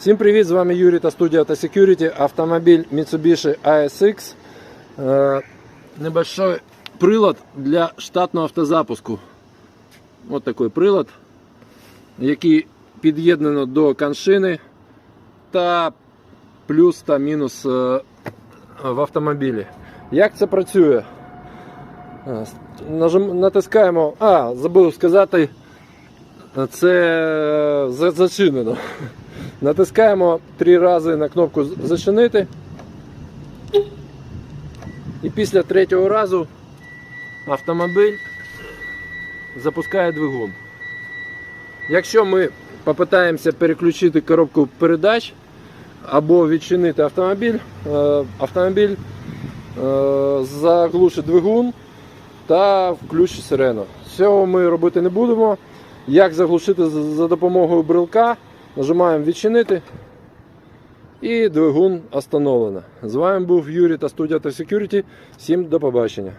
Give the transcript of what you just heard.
Всім привіт! З вами Юрій та студія Security. Автомобіль Mitsubishi ASX. Е, небольшой прилад для штатного автозапуску. Ось такий прилад, який під'єднано до каншини та плюс та мінус е, в автомобілі. Як це працює? Е, Натискаємо. А, забув сказати, це зачинено. Натискаємо три рази на кнопку зачинити. І після третього разу автомобіль запускає двигун. Якщо ми попитаємося переключити коробку передач або відчинити автомобіль, е, автомобіль е, заглушить двигун та включить сирену. Цього ми робити не будемо. Як заглушити за за допомогою брелка? Нажимаємо відчинити. І двигун остановлено. З вами був Юрій та студія Security. Всім до побачення.